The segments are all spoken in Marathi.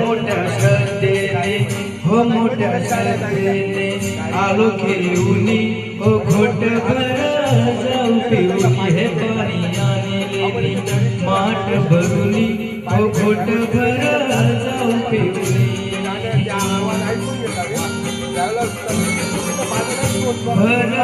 मोठ्या श्रद्धेने हो मोठ्या श्रद्धेने आलो खेळूनी हो घोट भर जाऊ पिऊनी हे पाणी आणलेली माठ भरुनी हो घोट भर जाऊ पिऊनी भर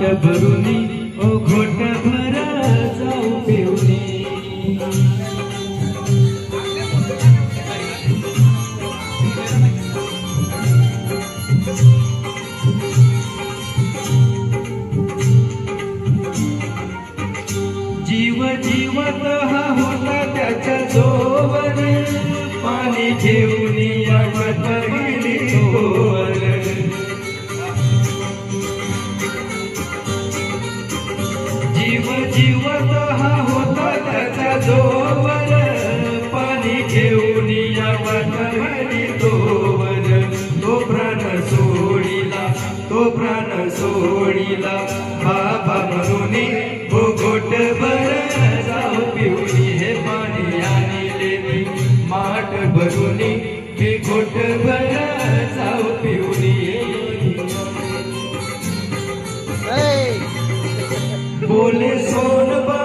माठ भरून हो घोट भर जाऊ पिवली जीव जीवत हा जीव जीवत हा होता त्याचा जोवर. पाणी घेऊन यावत गेली तोवर तो प्राण सोडिला तो प्राण सोडिला. बाबा म्हणून भोगोट बर जाऊ पिवली हे पाणी आणलेली माठ भरून हे বলে সো